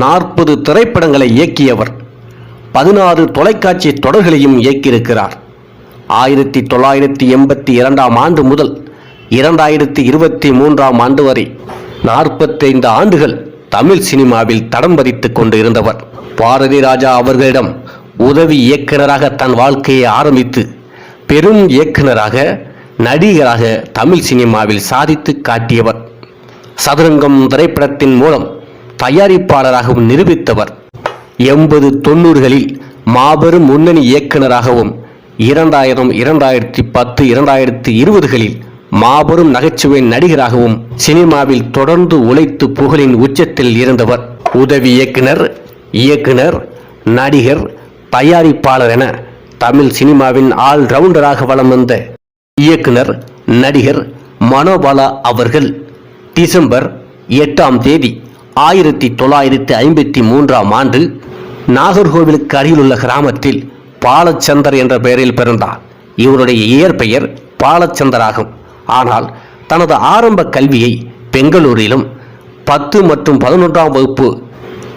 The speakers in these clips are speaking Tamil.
நாற்பது திரைப்படங்களை இயக்கியவர். பதினாறு தொலைக்காட்சி தொடர்களையும் இயக்கியிருக்கிறார். ஆயிரத்தி தொள்ளாயிரத்தி எண்பத்தி இரண்டாம் ஆண்டு முதல் இரண்டாயிரத்தி இருபத்தி மூன்றாம் ஆண்டு வரை நாற்பத்தைந்து ஆண்டுகள் தமிழ் சினிமாவில் தடம் பதித்து கொண்டு இருந்தவர் பாரதி ராஜா அவர்களிடம் உதவி இயக்குனராக தன் வாழ்க்கையை ஆரம்பித்து பெரும் இயக்குனராக நடிகராக தமிழ் சினிமாவில் சாதித்து காட்டியவர். சதுரங்கம் திரைப்படத்தின் மூலம் தயாரிப்பாளராகவும் நிரூபித்தவர். எண்பது தொண்ணூறுகளில் மாபெரும் முன்னணி இயக்குனராகவும் இரண்டாயிரம் இரண்டாயிரத்தி பத்து இரண்டாயிரத்தி இருபதுகளில் மாபெரும் நகைச்சுவை நடிகராகவும் சினிமாவில் தொடர்ந்து உழைத்து புகழின் உச்சத்தில் இருந்தவர். உதவி இயக்குனர் இயக்குனர் நடிகர் தயாரிப்பாளர் என தமிழ் சினிமாவின் ஆல் ரவுண்டராக வலம் வந்த இயக்குனர் நடிகர் மனோபாலா அவர்கள் டிசம்பர் எட்டாம் தேதி ஆயிரத்தி தொள்ளாயிரத்தி ஐம்பத்தி மூன்றாம் ஆண்டு நாகர்கோவிலுக்கு அருகிலுள்ள கிராமத்தில் பாலச்சந்தர் என்ற பெயரில் பிறந்தார். இவருடைய இயற்பெயர் பாலச்சந்தர் ஆகும் ஆனால் தனது ஆரம்ப கல்வியை பெங்களூரிலும் பத்து மற்றும் பதினொன்றாம் வகுப்பு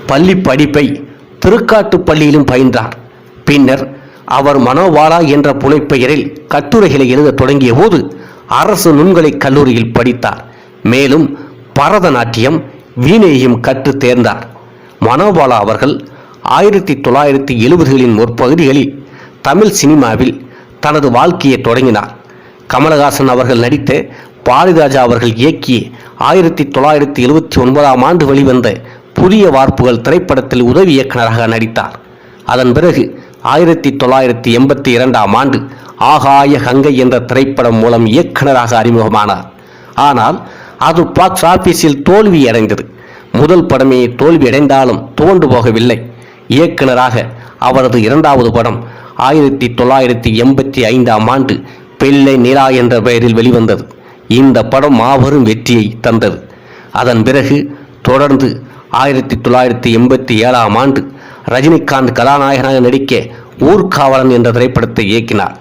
பள்ளி படிப்பை திருக்காட்டுப்பள்ளியிலும் பயின்றார். பின்னர் அவர் மனோவாலா என்ற புனைப்பெயரில் கட்டுரைகளை எழுத தொடங்கிய போது அரசு நுண்கலைக் கல்லூரியில் படித்தார். மேலும் பரதநாட்டியம் வீணையையும் கற்று தேர்ந்தார். மனோபாலா அவர்கள் ஆயிரத்தி தொள்ளாயிரத்தி எழுபதுகளின் முற்பகுதிகளில் தமிழ் சினிமாவில் தனது வாழ்க்கையை தொடங்கினார். கமலஹாசன் அவர்கள் நடித்த பாரதிராஜா அவர்கள் இயக்கிய ஆயிரத்தி தொள்ளாயிரத்தி எழுபத்தி ஒன்பதாம் ஆண்டு வெளிவந்த புதிய வார்ப்புகள் திரைப்படத்தில் உதவி இயக்குனராக நடித்தார். அதன் பிறகு ஆயிரத்தி தொள்ளாயிரத்தி எண்பத்தி இரண்டாம் ஆண்டு ஆகாய கங்கை என்ற திரைப்படம் மூலம் இயக்குனராக அறிமுகமானார். ஆனால் அது பாக்ஸ் ஆபீஸில் தோல்வி அடைந்தது. முதல் படமே தோல்வி அடைந்தாலும் தோண்டு போகவில்லை. இயக்குனராக அவரது இரண்டாவது படம் ஆயிரத்தி தொள்ளாயிரத்தி எண்பத்தி ஐந்தாம் ஆண்டு பெல்லை நிலா என்ற பெயரில் வெளிவந்தது. இந்த படம் மாபெரும் வெற்றியை தந்தது. அதன் பிறகு தொடர்ந்து ஆயிரத்தி தொள்ளாயிரத்தி எண்பத்தி ஏழாம் ஆண்டு ரஜினிகாந்த் கதாநாயகனாக நடிக்க ஊர்காவலன் என்ற திரைப்படத்தை இயக்கினார்.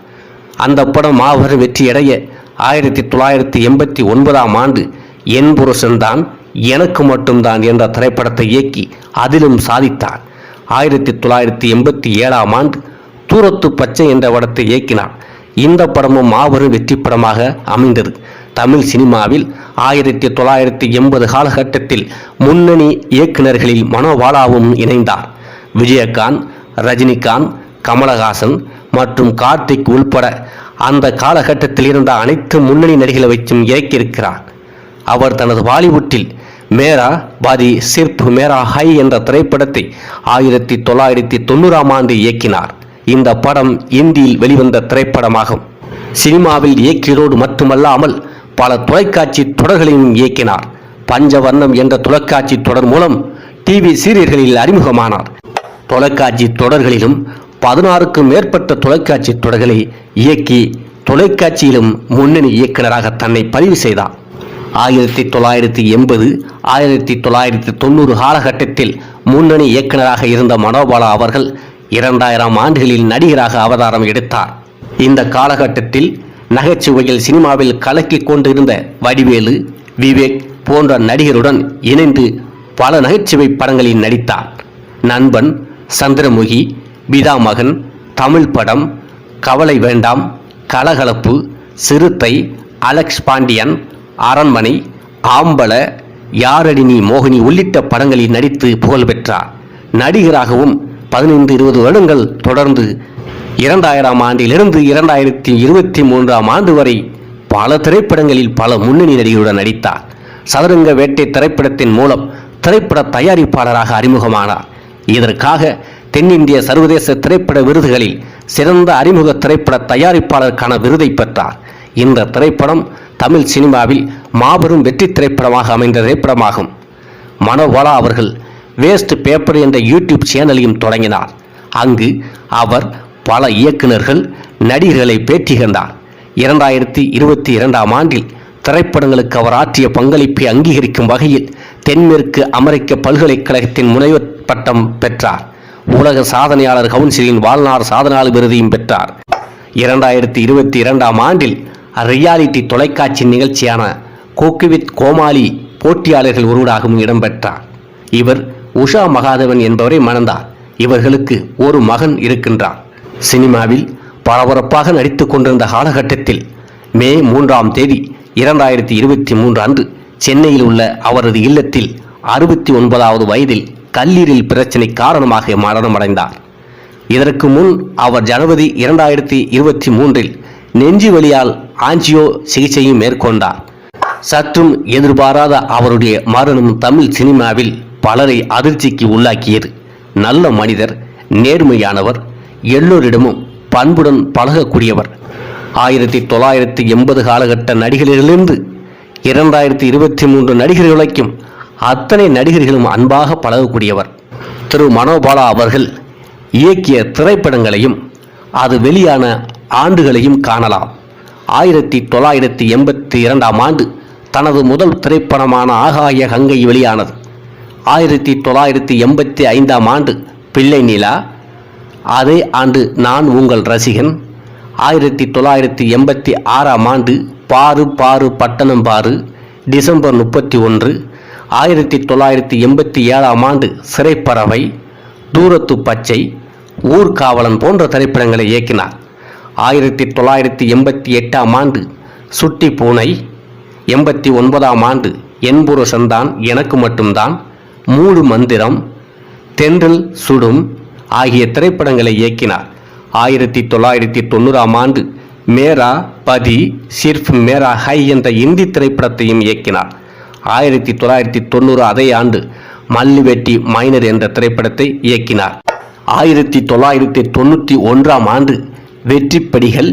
அந்த படம் மாபெரும் வெற்றியடைய ஆயிரத்தி தொள்ளாயிரத்தி எண்பத்தி ஒன்பதாம் ஆண்டு என் புருஷன்தான் எனக்கு மட்டும்தான் என்ற திரைப்படத்தை இயக்கி அதிலும் சாதித்தார் ஆயிரத்தி தொள்ளாயிரத்தி எண்பத்தி ஏழாம் ஆண்டு தூரத்து பச்சை என்ற படத்தை இயக்கினார். இந்த படமும் மாபெரும் வெற்றி படமாக அமைந்தது. தமிழ் சினிமாவில் ஆயிரத்தி தொள்ளாயிரத்தி எண்பது காலகட்டத்தில் முன்னணி இயக்குநர்களில் மனோபாலாவும் இணைந்தார். விஜயகாந்த் ரஜினிகாந்த் கமலஹாசன் மற்றும் கார்த்திக் உள்பட அந்த காலகட்டத்தில் இருந்த அனைத்து முன்னணி நடிகளை வைச்சும் இயக்கியிருக்கிறார். அவர் தனது பாலிவுட்டில் மேரா பாதி சிர்ப் மேரா ஹை என்ற திரைப்படத்தை ஆயிரத்தி தொள்ளாயிரத்தி தொண்ணூறாம் ஆண்டு இயக்கினார். இந்த படம் இந்தியில் வெளிவந்த திரைப்படமாகும். சினிமாவில் இயக்கியதோடு மட்டுமல்லாமல் பல தொலைக்காட்சி தொடர்களையும் இயக்கினார். பஞ்சவர்ணம் என்ற தொலைக்காட்சி தொடர் மூலம் டிவி சீரியல்களில் அறிமுகமானார். தொலைக்காட்சி தொடர்களிலும் பதினாறுக்கும் மேற்பட்ட தொலைக்காட்சி தொடர்களை இயக்கி தொலைக்காட்சியிலும் முன்னணி இயக்குநராக தன்னை பதிவு செய்தார். ஆயிரத்தி தொள்ளாயிரத்தி எண்பது ஆயிரத்தி தொள்ளாயிரத்தி தொண்ணூறு காலகட்டத்தில் முன்னணி இயக்குனராக இருந்த மனோபாலா அவர்கள் இரண்டாயிரம் ஆண்டுகளில் நடிகராக அவதாரம் எடுத்தார். இந்த காலகட்டத்தில் நகைச்சுவையில் சினிமாவில் கலக்கிக் கொண்டிருந்த வடிவேலு விவேக் போன்ற நடிகருடன் இணைந்து பல நகைச்சுவை படங்களில் நடித்தார். நண்பன் சந்திரமுகி பிதாமகன் தமிழ் படம் கவலை வேண்டாம் கலகலப்பு சிறுத்தை அலெக்ஸ் பாண்டியன் அரண்மனை ஆம்பல யாரடினி மோகினி உள்ளிட்ட படங்களில் நடித்து புகழ் பெற்றார். நடிகராகவும் பதினைந்து இருபது வருடங்கள் தொடர்ந்து இரண்டாயிரம் ஆண்டிலிருந்து இரண்டாயிரத்தி இருபத்தி மூன்றாம் ஆண்டு வரை பல திரைப்படங்களில் பல முன்னணி நடிகருடன் நடித்தார். சதுரங்க வேட்டை திரைப்படத்தின் மூலம் திரைப்பட தயாரிப்பாளராக அறிமுகமானார். இதற்காக தென்னிந்திய சர்வதேச திரைப்பட விருதுகளில் சிறந்த அறிமுக திரைப்பட தயாரிப்பாளருக்கான விருதை பெற்றார். இந்த திரைப்படம் தமிழ் சினிமாவில் மாபெரும் வெற்றி திரைப்படமாக அமைந்த திரைப்படமாகும். மனோபாலா அவர்கள் வேஸ்ட் பேப்பர் என்ற யூடியூப் சேனலையும் தொடங்கினார். அங்கு அவர் பல இயக்குனர்கள் நடிகர்களை பேட்டி கண்டார் இரண்டாயிரத்தி இருபத்தி இரண்டாம் ஆண்டில் திரைப்படங்களுக்கு அவர் ஆற்றிய பங்களிப்பை அங்கீகரிக்கும் வகையில் தென்மேற்கு அமெரிக்க பல்கலைக்கழகத்தின் முனைவர் பட்டம் பெற்றார். உலக சாதனையாளர் கவுன்சிலின் வாழ்நாள் சாதனையாளர் விருதையும் பெற்றார். இரண்டாயிரத்தி இருபத்தி இரண்டாம் ஆண்டில் ரியாலிட்டி தொலைக்காட்சி நிகழ்ச்சியான கோக்குவித் கோமாளி போட்டியாளர்கள் ஒருவராகவும் இடம்பெற்றார். இவர் உஷா மகாதேவன் என்பவரை மணந்தார். இவர்களுக்கு ஒரு மகன் இருக்கின்றார். சினிமாவில் பரபரப்பாக நடித்துக் கொண்டிருந்த காலகட்டத்தில் மே மூன்றாம் தேதி இரண்டாயிரத்தி இருபத்தி மூன்று அன்று சென்னையில் உள்ள அவரது இல்லத்தில் அறுபத்தி ஒன்பதாவது வயதில் கல்லீரல் பிரச்சனை காரணமாக மரணமடைந்தார் இதற்கு முன் அவர் ஜனவரி இரண்டாயிரத்தி இருபத்தி மூன்றில் நெஞ்சு வலியால் ஆஞ்சியோ சிகிச்சையும் மேற்கொண்டார். சற்றும் எதிர்பாராத அவருடைய மரணம் தமிழ் சினிமாவில் பலரை அதிர்ச்சிக்கு உள்ளாக்கியது. நல்ல மனிதர் நேர்மையானவர் எல்லோரிடமும் பண்புடன் பழகக்கூடியவர். ஆயிரத்தி தொள்ளாயிரத்தி எண்பது காலகட்ட நடிகர்களிலிருந்து இரண்டாயிரத்தி இருபத்தி மூன்று நடிகர்கள் அத்தனை நடிகர்களும் அன்பாக பழகக்கூடியவர். திரு. மனோபாலா அவர்கள் இயக்கிய திரைப்படங்களையும் அது வெளியான ஆண்டுகளையும் காணலாம். ஆயிரத்தி தொள்ளாயிரத்தி எண்பத்தி இரண்டாம் ஆண்டு தனது முதல் திரைப்படமான ஆகாய கங்கை வெளியானது. ஆயிரத்தி தொள்ளாயிரத்தி எண்பத்தி ஐந்தாம் ஆண்டு பிள்ளை நிலா அதே ஆண்டு நான் உங்கள் ரசிகன். ஆயிரத்தி தொள்ளாயிரத்தி எண்பத்தி ஆறாம் ஆண்டு பாரு பாரு பட்டணம் பாரு டிசம்பர் முப்பத்தி ஒன்று ஆயிரத்தி தொள்ளாயிரத்தி எண்பத்தி ஏழாம் ஆண்டு சிறைப்பறவை தூரத்து பச்சை ஊர்காவலன் போன்ற திரைப்படங்களை இயக்கினார். ஆயிரத்தி தொள்ளாயிரத்தி எண்பத்தி எட்டாம் ஆண்டு சுட்டி பூனை எண்பத்தி ஒன்பதாம் ஆண்டு என் புருஷன்தான் எனக்கு மட்டும்தான் மூடு மந்திரம் தென்றல் சுடும் ஆகிய திரைப்படங்களை இயக்கினார். ஆயிரத்தி தொள்ளாயிரத்தி தொண்ணூறாம் ஆண்டு மேரா பதி சிர்ஃப் மேரா ஹை என்ற இந்தி திரைப்படத்தையும் இயக்கினார். ஆயிரத்தி தொள்ளாயிரத்தி தொண்ணூறு அதே ஆண்டு மல்லுவெட்டி மைனர் என்ற திரைப்படத்தை இயக்கினார். ஆயிரத்தி தொள்ளாயிரத்தி தொண்ணூற்றி ஒன்றாம் ஆண்டு வெற்றிப்படிகள்.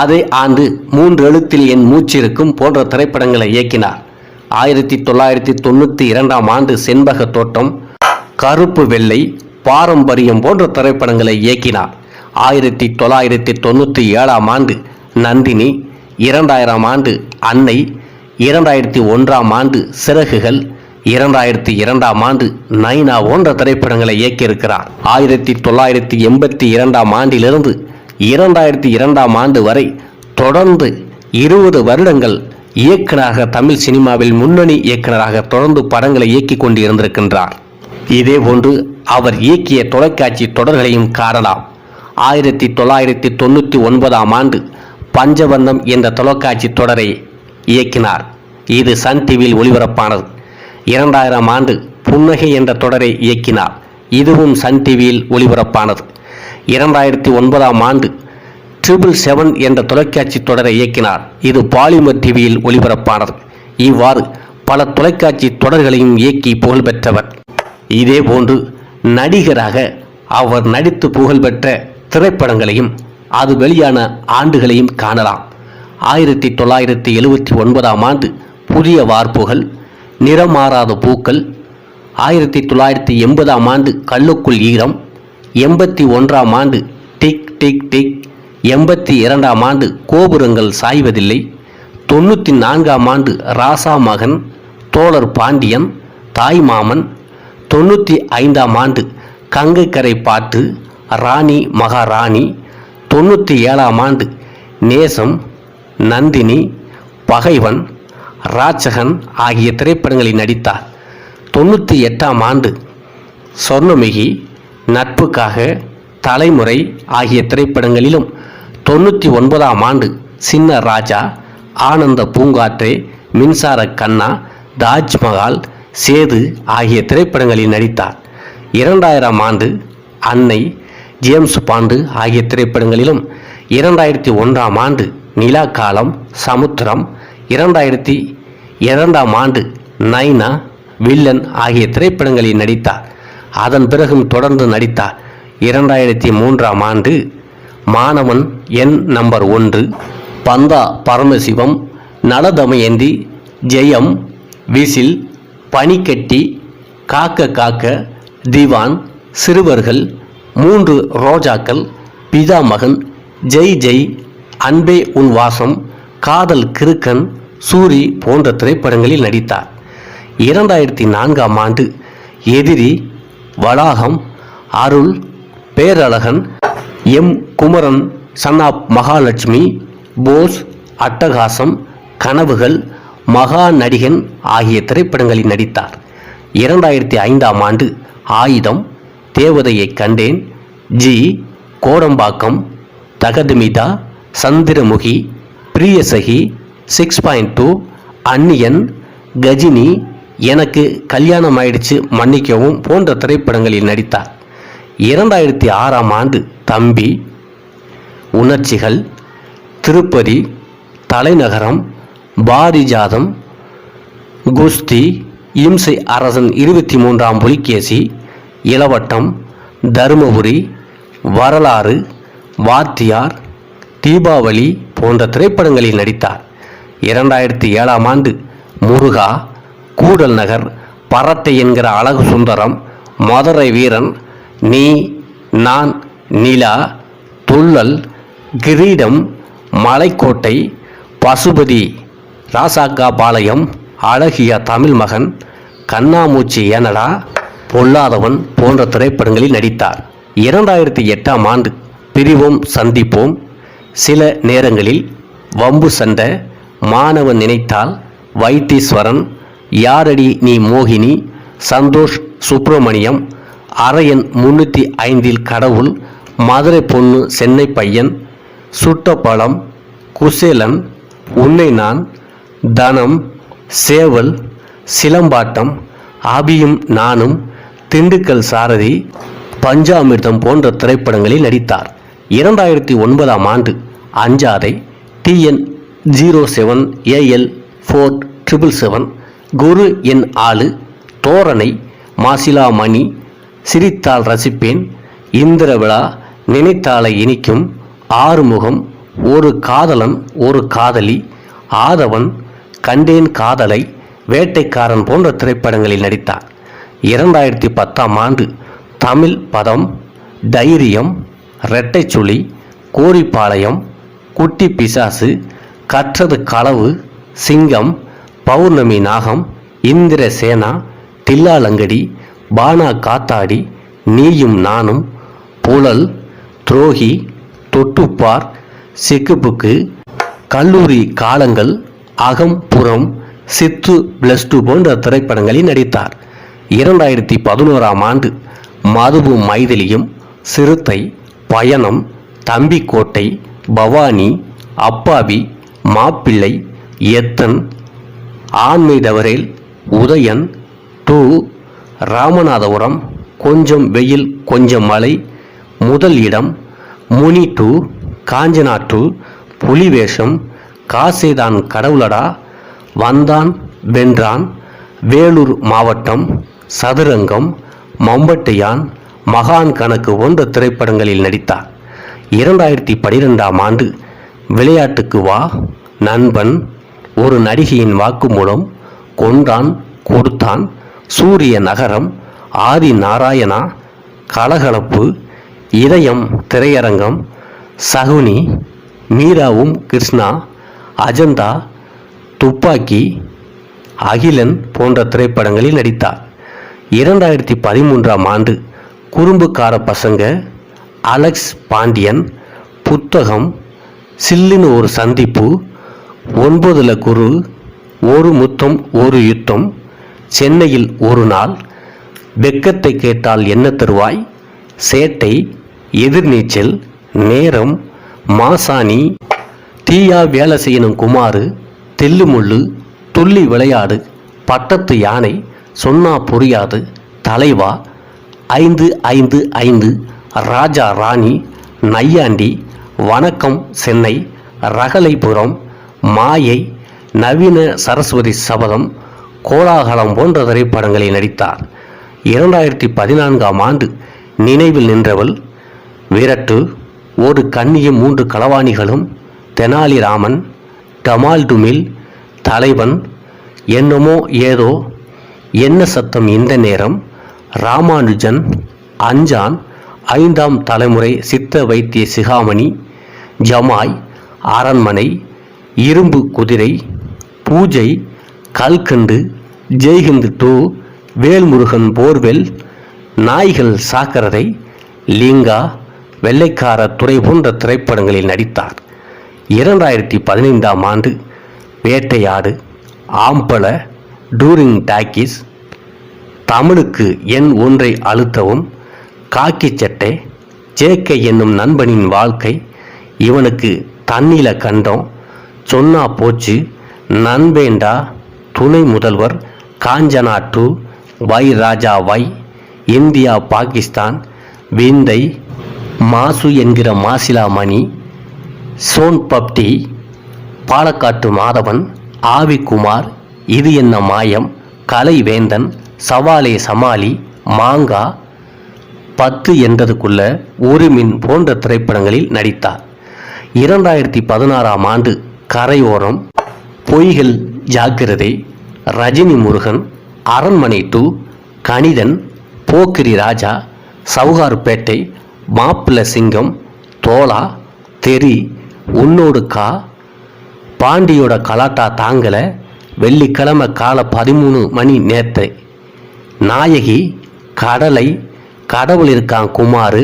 அதே ஆண்டு மூன்று எழுத்தில் என் மூச்சிருக்கும் போன்ற திரைப்படங்களை இயக்கினார். ஆயிரத்தி தொள்ளாயிரத்தி தொண்ணூற்றி இரண்டாம் ஆண்டு செண்பக தோட்டம் கருப்பு வெள்ளை பாரம்பரியம் போன்ற திரைப்படங்களை இயக்கினார். ஆயிரத்தி தொள்ளாயிரத்தி தொண்ணூற்றி ஏழாம் ஆண்டு நந்தினி இரண்டாயிரம் ஆண்டு அன்னை இரண்டாயிரத்தி ஒன்றாம் ஆண்டு சிறகுகள் இரண்டாயிரத்தி இரண்டாம் ஆண்டு நைனா போன்ற திரைப்படங்களை இயக்கியிருக்கிறார். ஆயிரத்தி தொள்ளாயிரத்தி எண்பத்தி இரண்டாம் ஆண்டிலிருந்து இரண்டாயிரத்தி இரண்டாம் ஆண்டு வரை தொடர்ந்து இருபது வருடங்கள் இயக்குனராக தமிழ் சினிமாவில் முன்னணி இயக்குனராக தொடர்ந்து படங்களை இயக்கிக் கொண்டு இருந்திருக்கின்றார் இதேபோன்று அவர் இயக்கிய தொலைக்காட்சி தொடர்களையும் காணலாம். ஆயிரத்தி தொள்ளாயிரத்தி தொண்ணூற்றி ஒன்பதாம் ஆண்டு பஞ்சவர்ணம் என்ற தொலைக்காட்சி தொடரை இயக்கினார். இது சன் டிவியில் ஒளிபரப்பானது. இரண்டாயிரம் ஆண்டு புன்னகை என்ற தொடரை இயக்கினார். இதுவும் சன் டிவியில் ஒளிபரப்பானது. இரண்டாயிரத்தி ஒன்பதாம் ஆண்டு ட்ரிபிள் செவன் என்ற தொலைக்காட்சி தொடரை இயக்கினார். இது பாலிமர் டிவியில் ஒளிபரப்பானது. இவ்வாறு பல தொலைக்காட்சி தொடர்களையும் இயக்கி புகழ்பெற்றவர் இதேபோன்று நடிகராக அவர் நடித்து புகழ்பெற்ற திரைப்படங்களையும் அது வெளியான ஆண்டுகளையும் காணலாம். ஆயிரத்தி தொள்ளாயிரத்தி எழுவத்தி ஒன்பதாம் ஆண்டு புதிய வார்ப்புகள் நிறமாறாத பூக்கள் ஆயிரத்தி தொள்ளாயிரத்தி எண்பதாம் ஆண்டு கல்லுக்குள் ஈரம் எண்பத்தி ஒன்றாம் ஆண்டு டிக் டிக் டிக். எண்பத்தி இரண்டாம் ஆண்டு கோபுரங்கள் சாய்வதில்லை. தொண்ணூற்றி நான்காம் ஆண்டு ராசா மகன் தோழர் பாண்டியன் தாய்மாமன் தொண்ணூற்றி ஐந்தாம் ஆண்டு கங்கைக்கரை பாட்டு ராணி மகாராணி. தொண்ணூற்றி ஏழாம் ஆண்டு நேசம் நந்தினி பகைவன் ராட்சகன் ஆகிய திரைப்படங்களில் நடித்தார். தொண்ணூற்றி எட்டாம் ஆண்டு சொர்ணமிகி நட்புக்காக தலைமுறை ஆகிய திரைப்படங்களிலும் தொண்ணூற்றி ஒன்பதாம் ஆண்டு சின்ன ராஜா ஆனந்த பூங்காற்றே மின்சார கண்ணா தாஜ்மஹால் சேது ஆகிய திரைப்படங்களில் நடித்தார். இரண்டாயிரம் ஆண்டு அன்னை ஜேம்ஸ் பாண்டு ஆகிய திரைப்படங்களிலும் இரண்டாயிரத்தி ஒன்றாம் ஆண்டு நிலா காலம் சமுத்திரம் இரண்டாயிரத்தி இரண்டாம் ஆண்டு நைனா வில்லன் ஆகிய திரைப்படங்களில் நடித்தார். அதன் பிறகும் தொடர்ந்து நடித்தார். இரண்டாயிரத்தி மூன்றாம் ஆண்டு மாணவன் எண் நம்பர் ஒன்று பந்தா பரமசிவம் நலதமயந்தி ஜெயம் விசில் பனிக்கட்டி காக்க காக்க திவான் சிறுவர்கள் மூன்று ரோஜாக்கள் பிதா மகன் ஜெய் ஜெய் அன்பே உன் வாசம் காதல் கிருக்கன் சூரி போன்ற திரைப்படங்களில் நடித்தார். இரண்டாயிரத்தி நான்காம் ஆண்டு எதிரி வளாகம் Arul Perazhagan M. Kumaran son of Mahalakshmi Bose Attahasam கனவுகள் மகா நடிகன் ஆகிய திரைப்படங்களில் நடித்தார். இரண்டாயிரத்தி ஐந்தாம் ஆண்டு Aayudham Devathaiyai Kanden. G. Kodambakkam Thakathimitha Chandramukhi Priyasakhi six point two Anniyan Ghajini எனக்கு கல்யாணம் ஆயிடுச்சு மன்னிக்கவும் போன்ற திரைப்படங்களில் நடித்தார். இரண்டாயிரத்தி ஆறாம் ஆண்டு தம்பி உணர்ச்சிகள் திருப்பதி தலைநகரம் பாரிஜாதம் குஸ்தி இம்சை அரசன் இருபத்தி மூன்றாம் புலிகேசி இளவட்டம் தருமபுரி வரலாறு வாத்தியார் தீபாவளி போன்ற திரைப்படங்களில் நடித்தார். இரண்டாயிரத்தி ஏழாம் ஆண்டு முருகா கூடல் நகர் பரத்தை என்கிற அழகு சுந்தரம் மதுரை வீரன் நீ நான் நிலா துள்ளல் கிரீடம் மலைக்கோட்டை பசுபதி ராசாக்கா பாளையம் அழகிய தமிழ் மகன் கண்ணாமூச்சி ஏனடா பொல்லாதவன் போன்ற திரைப்படங்களில் நடித்தார். இரண்டாயிரத்தி எட்டாம் ஆண்டு பிரிவோம் சந்திப்போம். சில நேரங்களில் வம்பு சண்டை மாணவன் நினைத்தால் வைத்தீஸ்வரன் யாரடி நீ மோகினி? சந்தோஷ் சுப்பிரமணியம் அரையன் முன்னூற்றி ஐந்தில் கடவுள் மதுரை பொண்ணு சென்னை பையன் சுட்டப்பழம் குசேலன் உன்னை நான் தனம் சேவல் சிலம்பாட்டம் அபியும் நானும் திண்டுக்கல் சாரதி பஞ்சாமிர்தம் போன்ற திரைப்படங்களில் நடித்தார். இரண்டாயிரத்தி ஒன்பதாம் ஆண்டு Anjathe TN zero seven AL four triple seven Guru En Aalu Thoranai Masilamani சிரித்தால் ரசிப்பேன் இந்திர விழா நினைத்தாலை இனிக்கும் ஆறுமுகம் ஒரு காதலன் ஒரு காதலி ஆதவன் கண்டேன் காதலை வேட்டைக்காரன் போன்ற திரைப்படங்களில் நடித்தார். இரண்டாயிரத்தி பத்தாம் ஆண்டு தமிழ் பதம் தைரியம் இரட்டைச்சுழி கோரிப்பாளையம் குட்டி பிசாசு கற்றது களவு சிங்கம் பௌர்ணமி நாகம் இந்திர சேனா தில்லாலங்கடி பானா காத்தாடி நீயும் நானும் புழல் துரோகி தொட்டுப்பார் சிக்குப்புக்கு கல்லூரி காலங்கள் அகம் புறம் சித்து பிளஸ் டூ போன்ற திரைப்படங்களில் நடித்தார். இரண்டாயிரத்தி பதினோராம் ஆண்டு மதுபு மைதிலியும் சிறுத்தை பயணம் தம்பிக்கோட்டை பவானி அப்பாவி மாப்பிள்ளை எத்தன் ஆண்மைதவரேல் உதயன் டூ ராமநாதபுரம் கொஞ்சம் வெயில் கொஞ்சம் மழை முதல் இடம் முனி டூ காஞ்சனா டூ புலிவேஷம் காசேதான் கடவுளடா வந்தான் வென்றான் வேலூர் மாவட்டம் சதுரங்கம் மம்பட்டையான் மகான் கணக்கு போன்ற திரைப்படங்களில் நடித்தார். இரண்டாயிரத்தி பனிரெண்டாம் ஆண்டு விளையாட்டுக்கு வா நண்பன் ஒரு நடிகையின் வாக்குமூலம் கொண்டான் கொடுத்தான். சூரிய நகரம் ஆதி நாராயணா கலகலப்பு இதயம் திரையரங்கம் சகுனி மீராவும் கிருஷ்ணா அஜந்தா துப்பாக்கி அகிலன் போன்ற திரைப்படங்களில் நடித்தார். இரண்டாயிரத்தி பதிமூன்றாம் ஆண்டு குறும்புக்கார பசங்க அலெக்ஸ் பாண்டியன் புத்தகம் சில்லுன்னு ஒரு சந்திப்பு ஒன்பதுல குரு ஒரு முத்தம் ஒரு யுத்தம் சென்னையில் ஒரு நாள் வெக்கத்தை கேட்டால் என்ன தருவாய்? சேட்டை எதிர்நீச்சல் நேரம் மாசாணி தீயா வேலை செய்யணும் குமாரு தெல்லுமுள்ளு துள்ளி விளையாடு பட்டத்து யானை சொன்னா புரியாது தலைவா ஐந்து ஐந்து ஐந்து ராஜா ராணி நையாண்டி வணக்கம் சென்னை ரகலைபுரம் மாயை நவீன சரஸ்வதி சபதம் கோலாகலம் போன்ற திரைப்படங்களில் நடித்தார். இரண்டாயிரத்தி பதினான்காம் ஆண்டு நினைவில் நின்றவள் விரட்டு ஒரு கண்ணியும் மூன்று களவாணிகளும் தெனாலிராமன் டமால் டுமில் தலைவன் என்னமோ ஏதோ என்ன சத்தம் இந்த நேரம் ராமானுஜன் அஞ்சான் ஐந்தாம் தலைமுறை சித்த வைத்திய சிகாமணி ஜமாய் அரண்மனை இரும்பு குதிரை பூஜை கல்கண்டு ஜெய்ஹிந்த் டூ வேல்முருகன் போர்வெல் நாய்கள் சாக்கரரை லிங்கா வெள்ளைக்கார துறை போன்ற திரைப்படங்களில் நடித்தார். இரண்டாயிரத்தி பதினைந்தாம் ஆண்டு வேட்டையாடு ஆம்பள டூரிங் டாக்கிஸ் தமிழுக்கு எண் ஒன்றை அழுத்தவும் காக்கி சட்டை ஜேக்கை என்னும் நண்பனின் வாழ்க்கை இவனுக்கு தண்ணில கண்டோம் சொன்னா போச்சு. நண்பேண்டா துணை முதல்வர் காஞ்சனா டூ வை ராஜா வை இந்தியா பாகிஸ்தான் விந்தை மாசு என்கிற மாசிலா மணி சோன் பப்டி பாலக்காட்டு மாதவன் ஆவிக்குமார் இது என்ன மாயம் கலைவேந்தன் சவாலே சமாளி மாங்கா பத்து என்றதுக்குள்ள ஒரு மின் போன்ற திரைப்படங்களில் நடித்தார். இரண்டாயிரத்தி பதினாறாம் ஆண்டு கரையோரம் பொய்கள் ஜாக்கிரதை ரஜினி முருகன் அரண்மனை டூ கணிதன் போக்கிரி ராஜா சவுகார்பேட்டை மாப்பிள்ள சிங்கம் தோலா தெரி உன்னோடு கா பாண்டியோட கலாட்டா தாங்கலை வெள்ளிக்கிழமை காலை பதிமூணு மணி நேரத்தை நாயகி கடலை கடவுள் இருக்கான் குமார்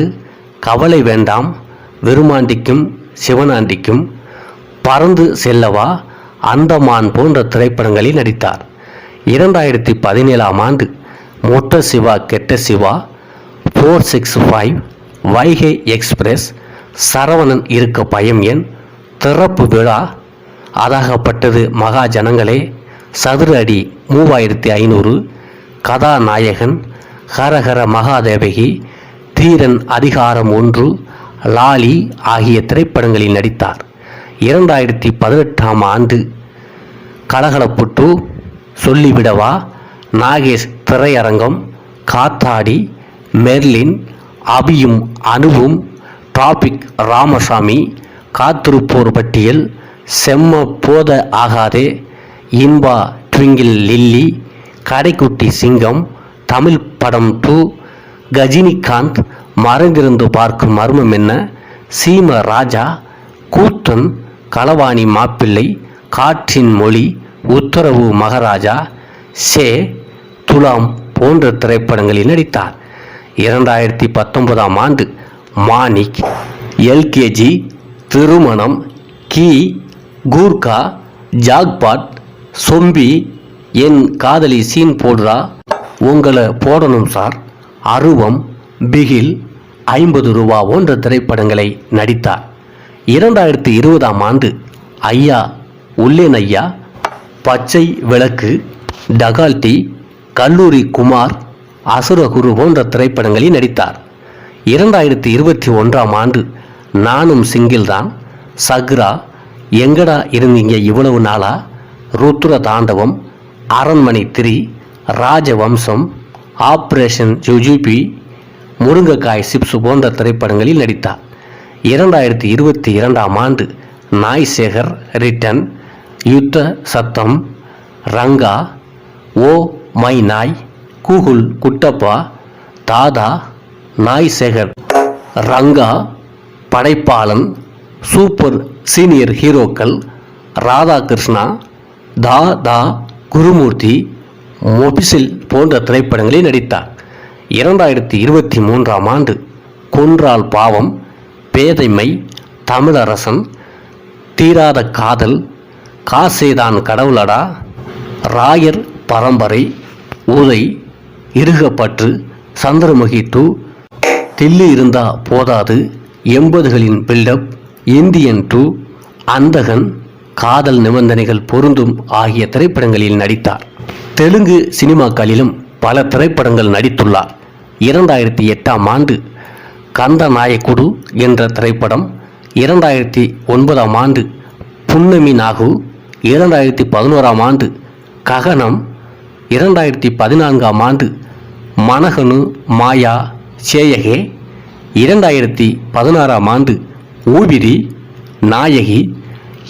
கவலை வேண்டாம் வெறுமாண்டிக்கும் சிவனாண்டிக்கும் பறந்து செல்லவா? அந்தமான் போன்ற திரைப்படங்களில் நடித்தார். இரண்டாயிரத்தி பதினேழாம் ஆண்டு Motta Siva Ketta Siva four six five Vaigai express Saravanan Irukka Bayam என் திறப்பு விழா அதாகப்பட்டது மகா ஜனங்களே. சதுர அடி மூவாயிரத்தி ஐநூறு கதாநாயகன் ஹரஹர மகாதேவகி தீரன் அதிகாரம் ஒன்று லாலி ஆகிய திரைப்படங்களில் நடித்தார். இரண்டாயிரத்தி பதினெட்டாம் ஆண்டு கலகலப்புட்டு சொல்லிவிடவா நாகேஷ் திரையரங்கம் காத்தாடி மெர்லின் அபியும் அணுவும் டாபிக் ராமசாமி காத்திருப்போர் பட்டியல் செம்ம போத ஆகாதே இன்பா ட்விங்கில் லில்லி கடைக்குட்டி சிங்கம் தமிழ் படம் டூ கஜினிகாந்த் மறைந்திருந்து பார்க்கும் மர்மம் என்ன சீம ராஜா கூத்தன் களவாணி மாப்பிள்ளை காற்றின் மொழி உத்தரவு மகாராஜா சே. துலாம் போன்ற திரைப்படங்களில் நடித்தார். இரண்டாயிரத்தி பத்தொன்பதாம் ஆண்டு மாணிக் எல்கேஜி திருமணம் கி. கூர்கா ஜாக்பாட் சொம்பி என் காதலி சீன் போடுறா உங்களை போடணும் சார். அருவம் பிகில் ஐம்பது ரூபா போன்ற திரைப்படங்களை நடித்தார். இரண்டாயிரத்தி இருபதாம் ஆண்டு ஐயா உள்ளேன் ஐயா. பச்சை விளக்கு டகால்டி கல்லூரி குமார் அசுரகுரு போன்ற திரைப்படங்களில் நடித்தார். இரண்டாயிரத்தி இருபத்தி ஒன்றாம் ஆண்டு நானும் சிங்கிள்தான் சக்ரா எங்கடா இருந்தீங்க இவ்வளவு நாளா? ருத்ர தாண்டவம் அரண்மனை திரி ராஜவம்சம் ஆப்ரேஷன் ஜுஜிபி முருங்கைக்காய் சிப்ஸ் போன்ற திரைப்படங்களில் நடித்தார். இரண்டாயிரத்தி இருபத்தி இரண்டாம் ஆண்டு நாய் சேகர் ரிட்டன் யுத்த சத்தம் ரங்கா ஓ மை நாய் கூகுள் குட்டப்பா தாதா நாய் சேகர் ரங்கா படைப்பாளன் சூப்பர் சீனியர் ஹீரோக்கள் ராதாகிருஷ்ணா தா தா குருமூர்த்தி மொபிசில் போன்ற திரைப்படங்களில் நடித்தார். இரண்டாயிரத்தி இருபத்தி மூன்றாம் ஆண்டு கொன்றால் பாவம் பேதைமை தமிழரசன் தீராத காதல் காசேதான் கடவுளடா ராயர் பரம்பரை உதை இருகப்பற்று சந்திரமுகி டூ தில்லி இருந்தா போதாது எண்பதுகளின் பில்டப் இந்தியன் டூ அந்தகன் காதல் நிபந்தனைகள் பொருந்தும் ஆகிய திரைப்படங்களில் நடித்தார். தெலுங்கு சினிமாக்களிலும் பல திரைப்படங்கள் நடித்துள்ளார். இரண்டாயிரத்தி எட்டாம் ஆண்டு கந்த நாயக்குடு என்ற திரைப்படம் இரண்டாயிரத்தி ஒன்பதாம் ஆண்டு புன்னமி நாகு இரண்டாயிரத்தி பதினோராம் ஆண்டு ககனம் இரண்டாயிரத்தி பதினான்காம் ஆண்டு மனகனு மாயா சேயகே இரண்டாயிரத்தி பதினாறாம் ஆண்டு ஊபிரி நாயகி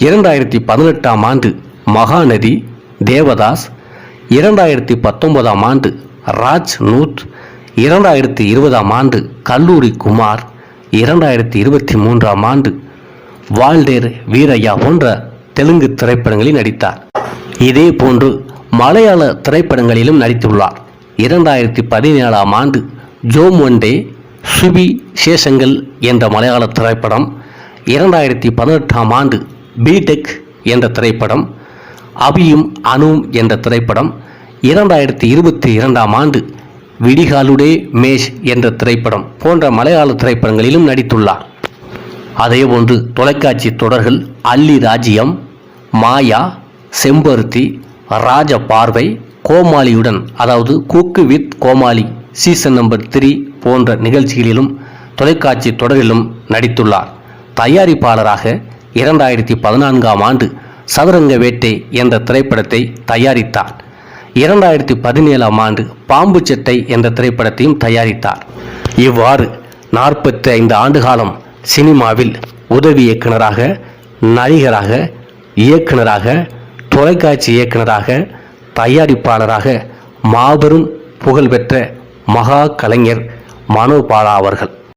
இரண்டாயிரத்தி பதினெட்டாம் ஆண்டு மகாநதி தேவதாஸ் இரண்டாயிரத்தி பத்தொன்பதாம் ஆண்டு ராஜ் நூத் இரண்டாயிரத்தி இருபதாம் ஆண்டு கல்லூரி குமார் இரண்டாயிரத்தி இருபத்தி மூன்றாம் ஆண்டு வால்டேர் வீரையா போன்ற தெலுங்கு திரைப்படங்களில் நடித்தார். இதே போன்று மலையாள திரைப்படங்களிலும் நடித்துள்ளார். இரண்டாயிரத்தி பதினேழாம் ஆண்டு ஜோம் ஒன்டே சுபி சேஷங்கள் என்ற மலையாள திரைப்படம் இரண்டாயிரத்தி பதினெட்டாம் ஆண்டு பிடெக் என்ற திரைப்படம் அபியும் அனுவும் என்ற திரைப்படம் இரண்டாயிரத்தி இருபத்தி இரண்டாம் ஆண்டு விடிகாலுடே மேஷ் என்ற திரைப்படம் போன்ற மலையாள திரைப்படங்களிலும் நடித்துள்ளார். அதேபோன்று தொலைக்காட்சி தொடர்கள் அல்லி ராஜ்யம் மாயா செம்பருத்தி ராஜ பார்வை கோமாளியுடன் அதாவது cook with Komali season number three போன்ற நிகழ்ச்சிகளிலும் தொலைக்காட்சி தொடரிலும் நடித்துள்ளார். தயாரிப்பாளராக இரண்டாயிரத்தி பதினான்காம் ஆண்டு சதுரங்க வேட்டை என்ற திரைப்படத்தை தயாரித்தார். இரண்டாயிரத்தி பதினேழாம் ஆண்டு பாம்பு சட்டை என்ற திரைப்படத்தையும் தயாரித்தார். இவ்வாறு நாற்பத்தி ஐந்து ஆண்டு காலம் சினிமாவில் உதவி இயக்குனராக நடிகராக இயக்குனராக தொலைக்காட்சி இயக்குனராக தயாரிப்பாளராக மாபெரும் புகழ்பெற்ற மகா கலைஞர் மனோபாலா அவர்கள்.